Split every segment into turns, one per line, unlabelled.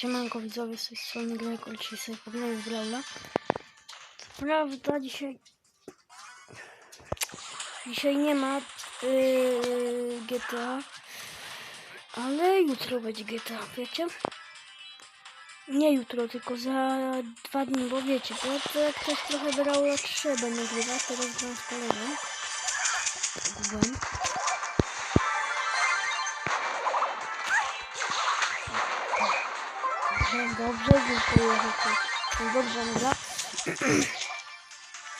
Siemanko widzowie, z tej strony Grego, dzisiaj sobie pognę w Brawla. Co prawda dzisiaj... Dzisiaj nie ma yy, GTA, ale jutro będzie GTA, wiecie? Nie jutro, tylko za dwa dni, bo wiecie, bo to jak ktoś trochę 3 będę nagrywać, teraz gram z kolegą. Gwen. Za to. To Dobrze, dobra.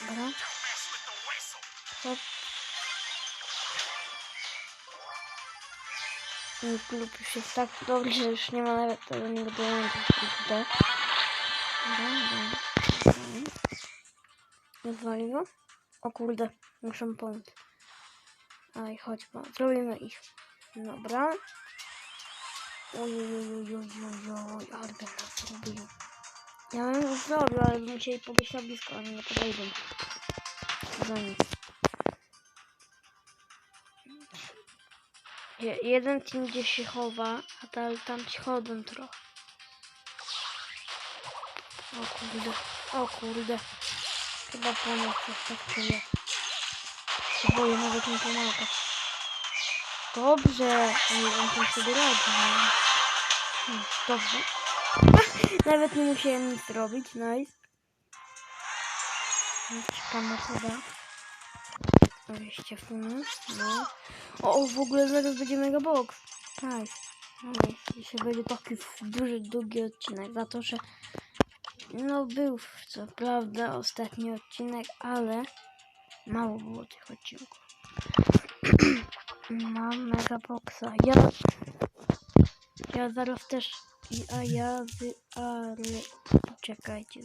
Dobra. Hop. Mój klub już jest tak dobry, że już nie ma nawet do niego dołączyć. Dobra. dobra. Rozwali go? O kurde, muszę pomóc. Aj, chodź, bo zrobimy ich. Dobra. Oj, ale bym nas zrobił. Ja już zrobił, ale musieli podejść na blisko, ale nie podejdą. Za nic. Je, jeden team gdzieś się chowa, a tam, tam ci chodzą trochę. O kurde, o kurde. Chyba coś tak czuję. Boję nawet mi pomagać. Dobrze, Ej, on tam sobie radzi. no. Hmm, Dobrze. Nawet nie musiałem nic robić, nice. Czekam na chyba. Wejście w tym, no. O, w ogóle zaraz będzie mega box. Nice. Nice. Dzisiaj będzie taki duży, długi odcinek, za to, że no był co prawda ostatni odcinek, ale mało było tych odcinków. Mam mega boxa. Ja, ja zaraz też, a ja ale, czekajcie.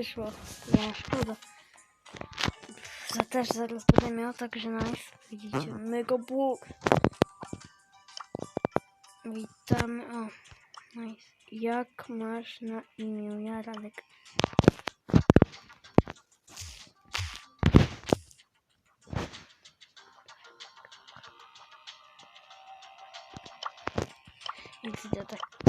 Mi nie szkoda. Za też zaraz będę miał, także nice. Widzicie, mega bóg. Witamy. O, nice. Jak masz na imię? Ja Radek. XD tak.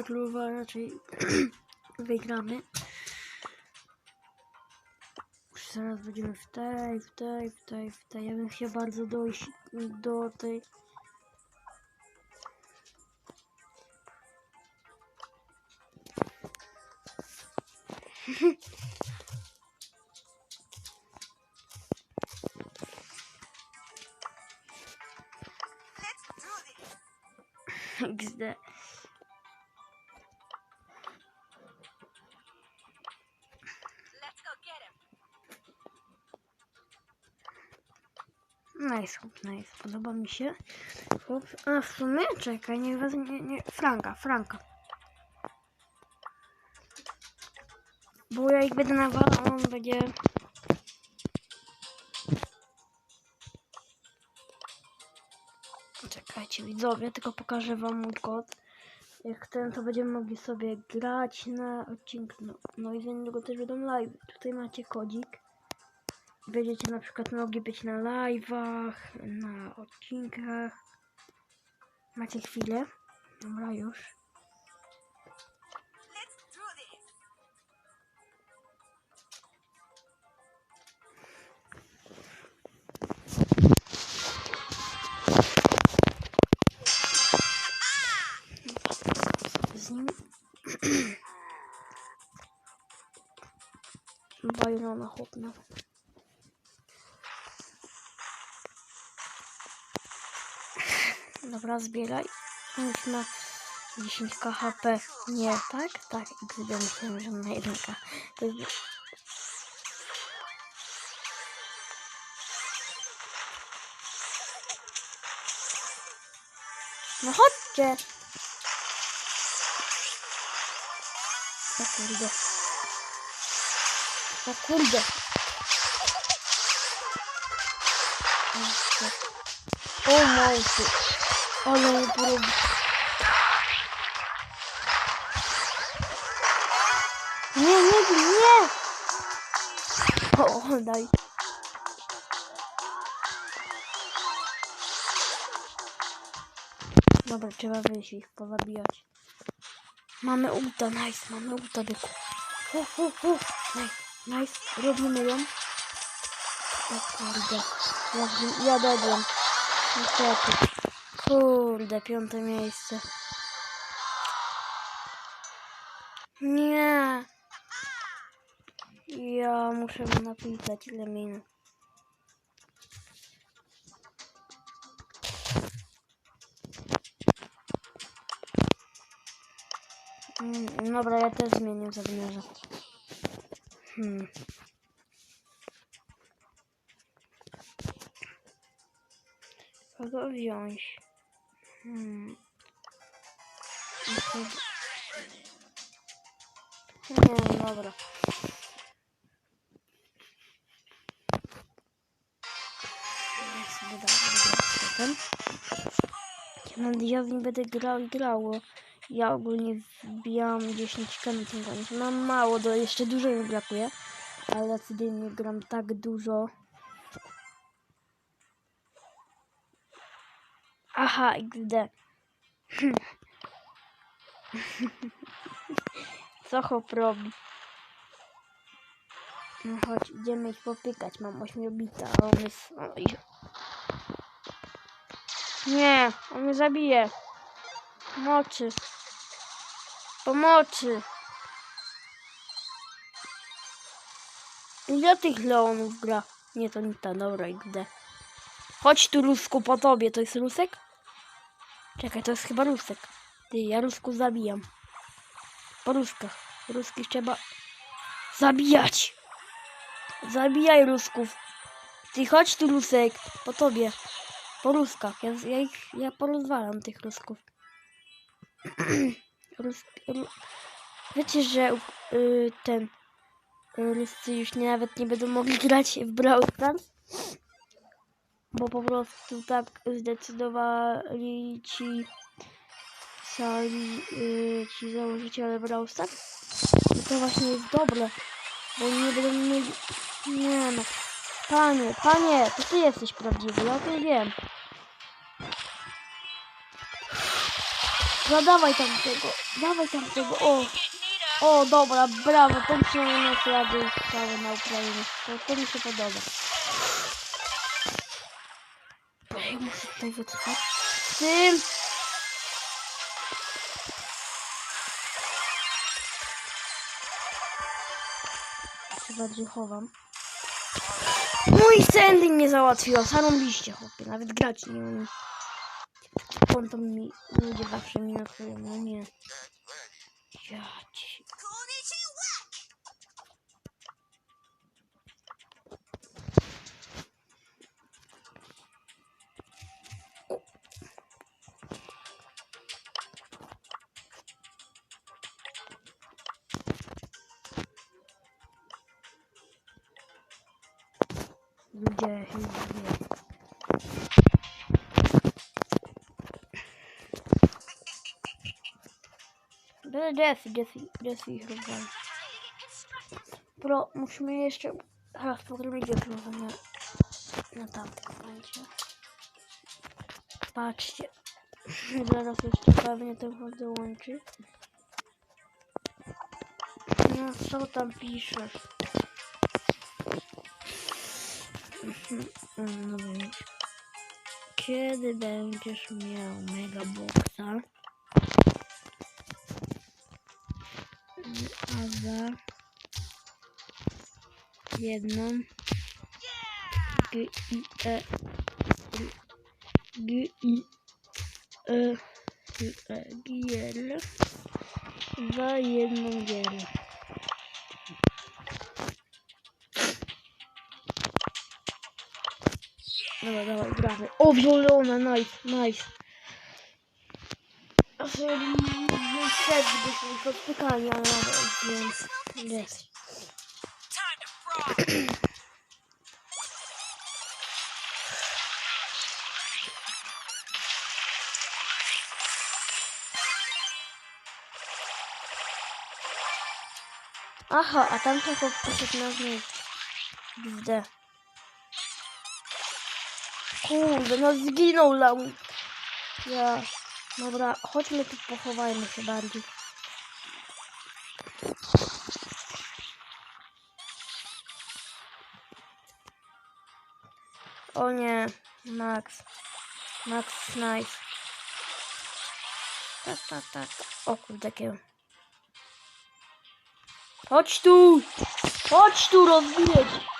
Królowa raczej wygramy. Już zaraz będziemy w tej, w tej, w tej, w tej. Ja bym chciał bardzo dojść do tej... Nice. Podoba mi się. A w sumie, czekaj, nie, was- nie, Franka, Franka. Bo ja ich będę nawalał, on będzie... Czekajcie widzowie, tylko pokażę wam mój kod. Jak ten, to będziemy mogli sobie grać na odcinku. No, no i za niedługo też będą live. Tutaj macie kodzik. Będziecie na przykład mogli być na live'ach, na odcinkach. Macie chwilę. Dobra, już. Bajrona chłopna. Dobra, zbieraj. Już ma 10 KHP. Nie, tak? Tak, gdyby myślałem, że na 1K. To jest... No chodźcie! O kurde. O kurde. O małpy. Ale mu porobi. Nie, nie, nie! O, daj. Dobra, trzeba wyjść ich pozabijać. Mamy ulta, nice, mamy ulta, byku. Hu, hu, hu. Nice, nice, robimy ją. O kurde, ja, ja dadłem. Niestety. Kurde, piąte miejsce. Nie. Ja muszę mu napisać ile minut. Mm, Dobra, ja też zmienię zawiniarza. Hmm. Kogo wziąć? Hmm. Nie, dobra. Ja potem. Ja, ja w nim będę grał i grało. Ja ogólnie wbijam 10 k na tym końcu. Mam mało, do jeszcze dużo mi brakuje. Ale codziennie gram tak dużo. Aha, XD. Co chłop robi? No chodź, idziemy ich popykać. Mam ośmiobita, a on jest... Oj. Nie, on mnie zabije. Pomocy. Pomocy. Ile tych leonów gra? Nie, to nie ta, dobra, XD. Chodź tu, Rusku, po tobie. To jest Rusek? Czekaj, to jest chyba Rusek. Ty, ja Rusku zabijam. Po Ruskach. Ruskich trzeba zabijać. Zabijaj Rusków. Ty, chodź tu, Rusek. Po tobie. Po Ruskach. Ja, ja ich, ja porozwalam tych Rusków. Rus, Ru, wiecie, że y, ten y, Ruscy już nie, nawet nie będą mogli grać w Brawl Stars? Bo po prostu tak zdecydowali ci sali, y, ci założyciele Brawl Stars. I to właśnie jest dobre, bo nie będą mieli... Nie no. Panie, panie, to ty jesteś prawdziwy, ja o tym wiem. No dawaj tam tego, dawaj tam tego, o. O, dobra, brawo, przynajmniej flagi cały na Ukrainie. To, to mi się podoba. Tutaj wytrwać. Z tym. Się bardziej chowam. Mój Sandy mnie załatwiła, liście chłopie, nawet grać nie umiem. Konto mi ludzie zawsze mi nakryją, no nie. Ja ci... Jesse, Jesse, Jesse ich rozwali. Pro, musimy jeszcze raz pogrywać na, na tamtym końcu. Patrzcie. Zaraz jeszcze pewnie ten chłop dołączy. No co tam piszesz? No więc. Kiedy będziesz miał megaboxa? A za jedną G I E G I y, giel. Za jedną giel. Dobra, dawaj, gramy. O, zielona, nice, nice. A sobie set byśmy ale dobra, więc jest. Aha, a tamten chłop poszedł na znik. Gdzie? Kurde, no zginął lam. Ja. Dobra, chodźmy tu pochowajmy się bardziej. O nie, Max. Max Nice. Tak, tak, tak. O kurde, jakiego. Chodź tu! Chodź tu rozbić!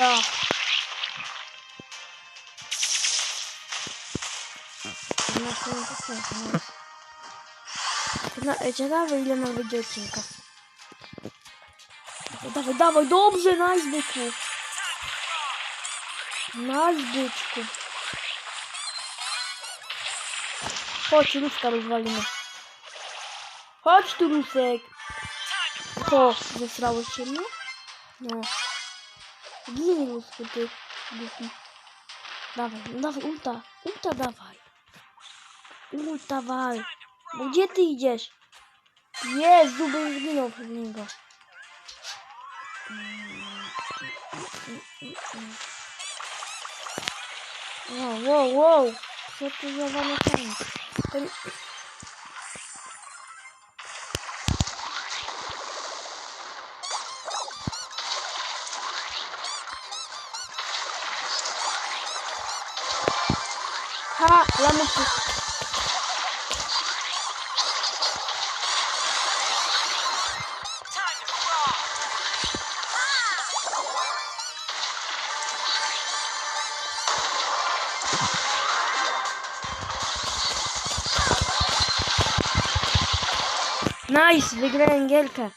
Ja. Na swoją piosenkę. No, ciekawe ile nam będzie odcinka. Dawaj, Dawaj, dawaj, dobrze, nice byczku. Nice byczku. Chodź, Ruska rozwalimy. Chodź tu, Gini, Rusku, ty. Dawaj, dawaj, ulta. Ulta dawaj. Ulta wal. Bo gdzie ty idziesz? Jezu, już zginął przez niego. Wow, wow, wow. Co to za zamykanie? To... Ha, lamusy. Nice, wygrałem gierkę.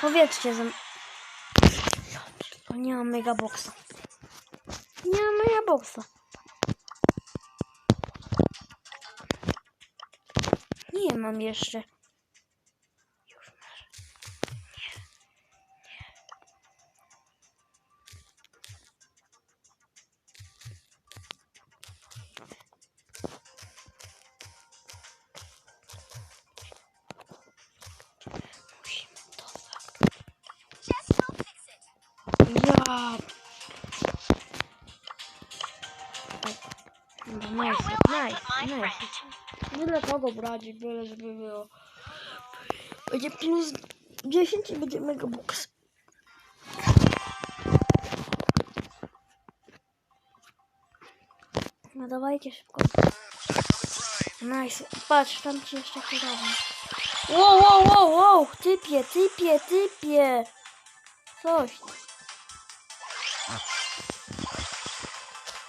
Powiedzcie mną. To nie mam mega boxa. Nie mam mega mam jeszcze. Już masz. Nie. Nie. Musimy to zagrać. Ja. Dobra, Nice, nice, nice. Byle kogo brać, byle żeby było. Będzie plus 10 i będzie mega box. No dawajcie szybko. Nice. Patrz, tam ci jeszcze kierowa. Wow, wow, wow, wow! Typie, typie, typie! Coś.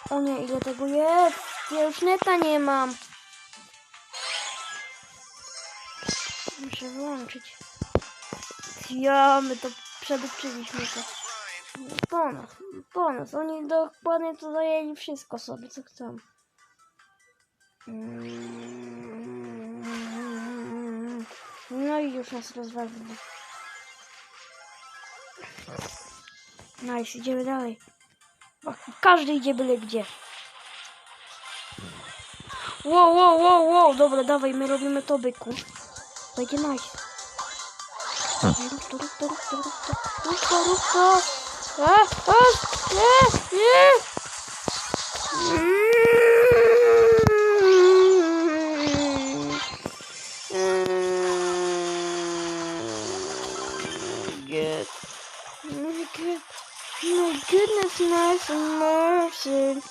O nie, ile tego jest? Ja już neta nie mam. Muszę wyłączyć. Ja, my to przedupczyliśmy to. Po nas, po nas. Oni dokładnie to zajęli wszystko sobie, co chcą. No i już nas rozwalili. Nice, idziemy dalej. Każdy idzie byle gdzie. Wow, wow, wow, wow. Dobra, dawaj, my robimy to, byku. Będzie nice. Rób to, rób to, rób to, rób to. Rób to, rób to. A, a, nie, nie. Good. My good. My goodness, nice and mercy.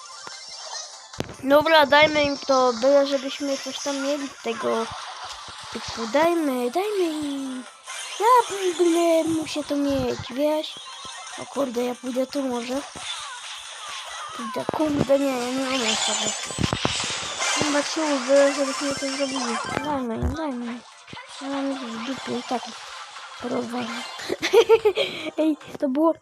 Dobra, dajmy im to, byle żebyśmy coś tam mieli tego. Typu, dajmy, dajmy im. Ja byle muszę to mieć, wiesz? O kurde, ja pójdę tu może. Pójdę, kurde, nie, ja nie umiem sobie. Chyba siłby, żebyśmy to zrobili. Dajmy im, dajmy im. Ja mam już w dupie tak porozwalę. Ej, to było...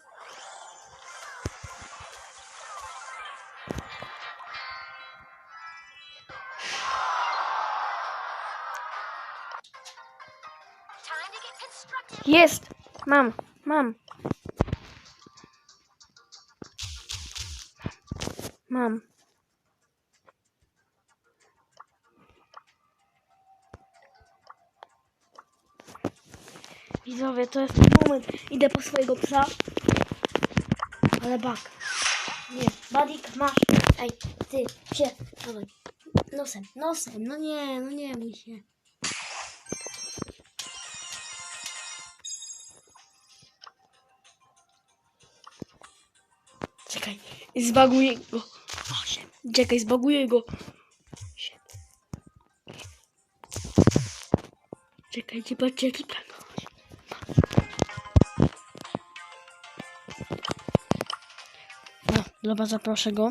Jest! Mam, mam. Mam. Widzowie, to jest ten moment. Idę po swojego psa. Ale bak. Nie, Badik, masz. Ej, ty, psie, dawaj. Nosem, nosem. No nie, no nie bój się. Zbaguję go. Osiem. Czekaj, zbaguję go. Osiem. Czekajcie, patrzcie, jaki plan. No, dobra, zaproszę go.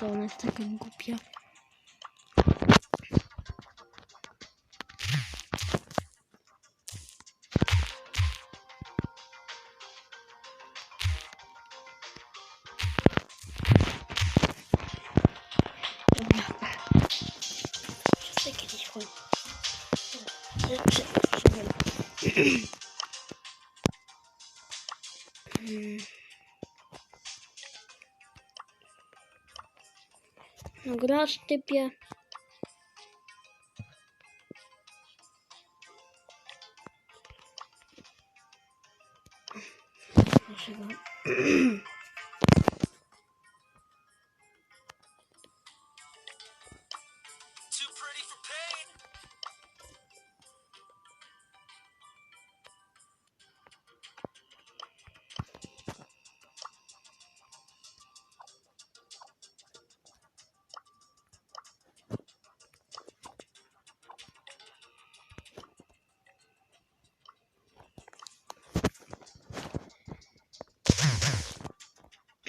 Co, ona jest taka głupia. Grasz typie. Proszę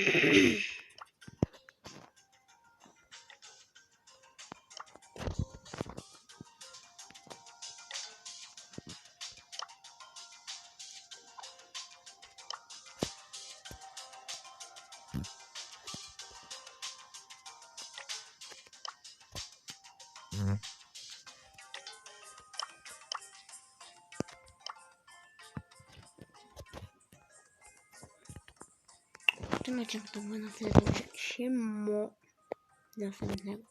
Thank you.
Tym jak to było na tyle dobrze. Siemo. Do następnego.